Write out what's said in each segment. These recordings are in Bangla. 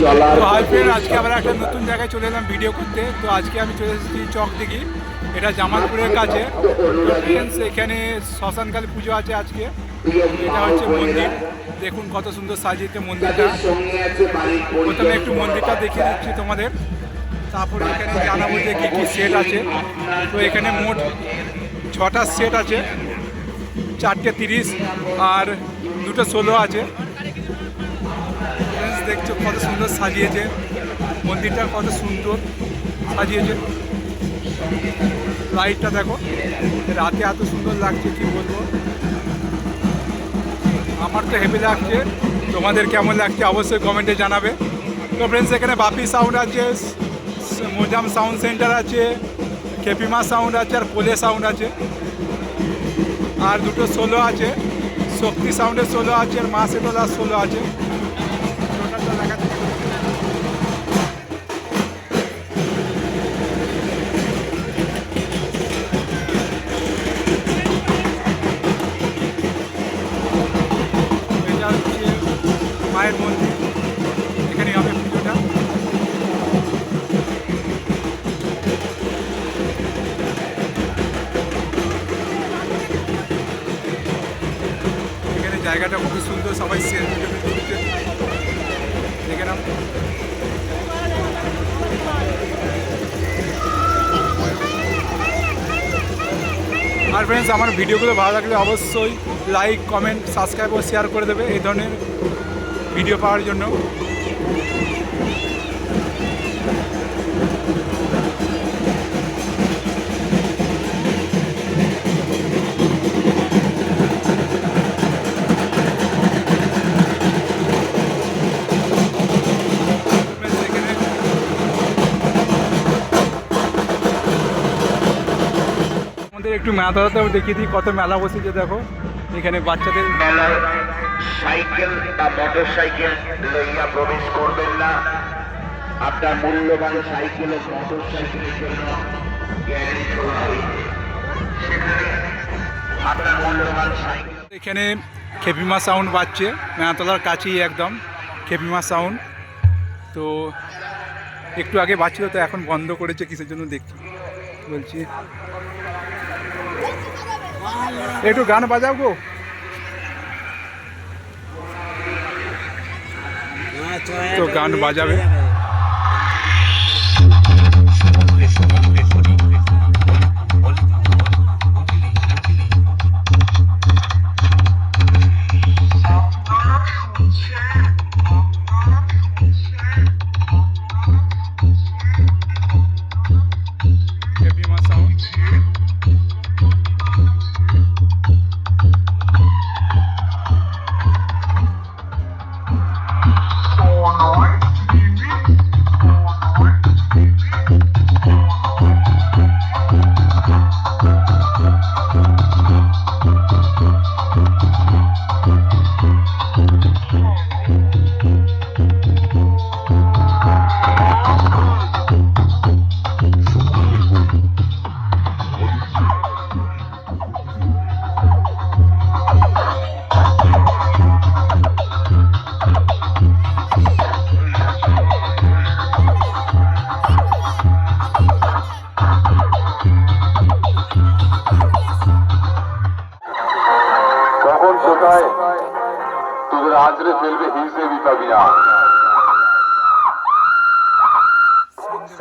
তো হাই ফ্রেন্ড আজকে আবার একটা নতুন জায়গায় চলে এলাম ভিডিও করতে। তো আজকে আমি চলে এসেছি চক দিঘি এটা জামালপুরের কাছে। এখানে শ্মশানকালী পুজো আছে আজকে। এটা হচ্ছে মন্দির। দেখুন কত সুন্দর সাজিয়েছে মন্দিরটা। প্রথমে একটু মন্দিরটা দেখিয়ে দিচ্ছি তোমাদের। তারপরে এখানে জানাব যে কী কী সেট আছে। তো এখানে মোট ছটা সেট আছে। চারটে তিরিশ আর দুটো ষোলো আছে। দেখছ, কত সুন্দর সাজিয়েছে। মন্দিরটা কত সুন্দর সাজিয়েছে। লাইটটা দেখো, রাতে এত সুন্দর লাগছে, কি বলব? আমার তো হেভি লাগছে, তোমাদের কেমন লাগছে অবশ্যই কমেন্টে জানাবে। তো ফ্রেন্ডস এখানে বাপি সাউন্ড আছে, মোজাম সাউন্ড সেন্টার আছে, খেপিমা সাউন্ড আছে, আর পোলে সাউন্ড আছে। আর দুটো সোলো আছে, শক্তি সাউন্ডের সোলো আছে, আর মা সেতলার সোলো আছে। সুন্দর সবাই সেলফি তুলছে দেখে আর ফ্রেন্ডস আমার ভিডিওগুলো ভালো লাগলে অবশ্যই লাইক কমেন্ট সাবস্ক্রাইব ও শেয়ার করে দেবে এই ধরনের ভিডিও পাওয়ার জন্য। একটু মেলা ধরাতেও দেখিয়ে দিই কত মেলা বসেছে দেখো। এখানে বাচ্চাদের মেলায় সাইকেল বা মোটর সাইকেল লইয়া প্রবেশ করবেন না। আপনার মূল্যবান সাইকেল ও মোটর সাইকেলের জন্য এখানে খেপিমা সাউন্ড বাজছে মেয়াতলার কাছেই একদম খেপিমা সাউন্ড। তো একটু আগে বাজছিল তো এখন বন্ধ করেছে কিসের জন্য দেখছি। বলছি। একটু গান বাজাও গো। তো গান বাজাবে।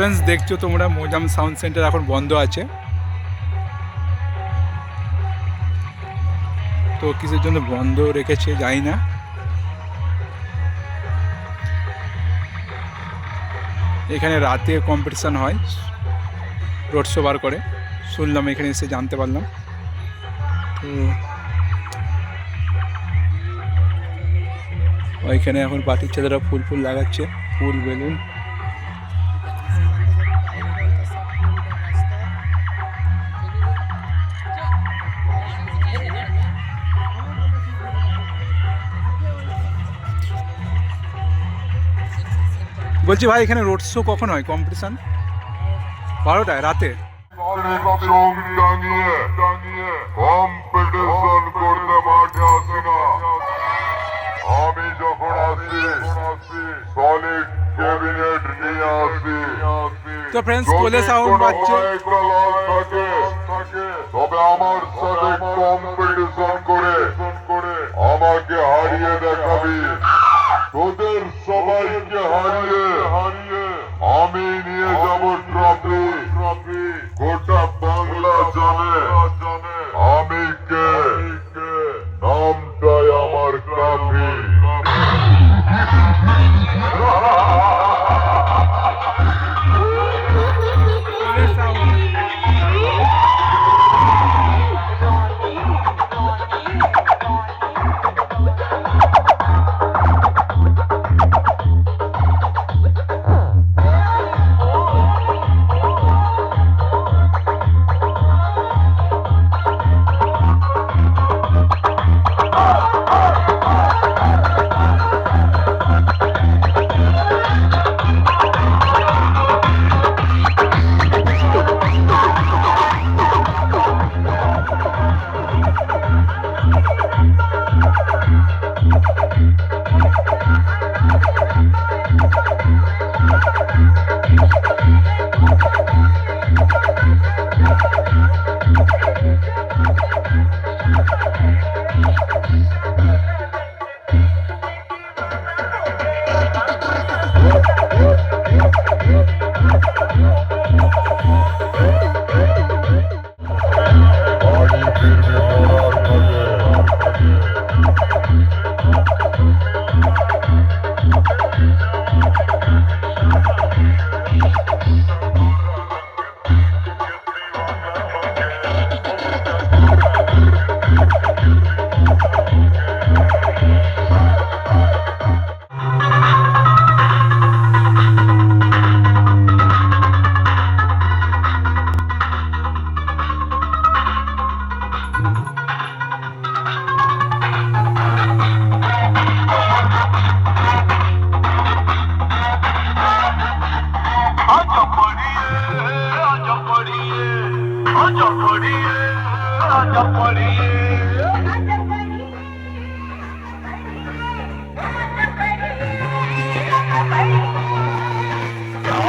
ফ্রেন্ডস দেখছ তোমরা, মোজাম সাউন্ড সেন্টার এখন বন্ধ আছে। তো কিসের জন্য বন্ধ রেখেছে জানি না। এখানে রাতে কম্পিটিশান হয়, রোড শো বার করে। শুনলাম এখানে এসে জানতে পারলাম। তো ওইখানে এখন পার্টির ছেলেরা ফুল ফুল লাগাচ্ছে, ফুল বেলুন। বলছি ভাই এখানে রোড শো কখন হয় কম্পিটিশান বারোটায় রাতে? চোখ টাঙিয়ে টাঙিয়ে কম্পিটিশন করতে মাঠে আসি না আমি যখন আসি সলিড ক্যাবিনেট নিয়ে আসি। তো ফ্রেন্ডস কোলে সাউন্ড বাজছে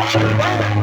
salvar.